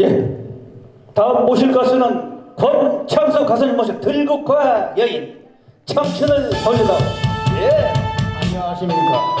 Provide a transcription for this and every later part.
예. 다음 모실 가수는 권창수 가수님 모신 들국화 여인 청춘을 돌리다. 예. 안녕하십니까.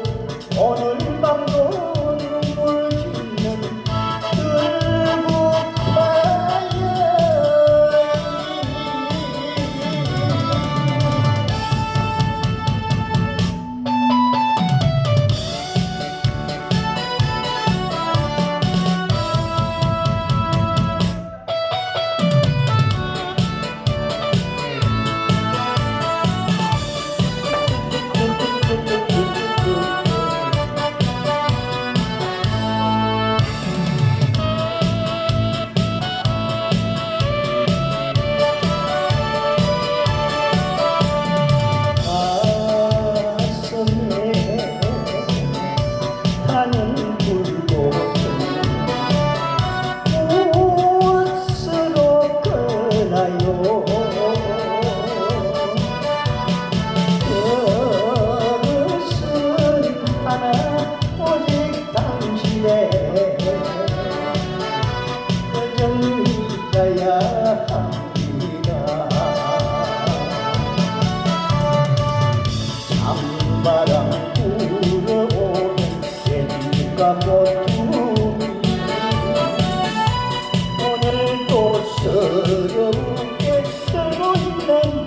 todo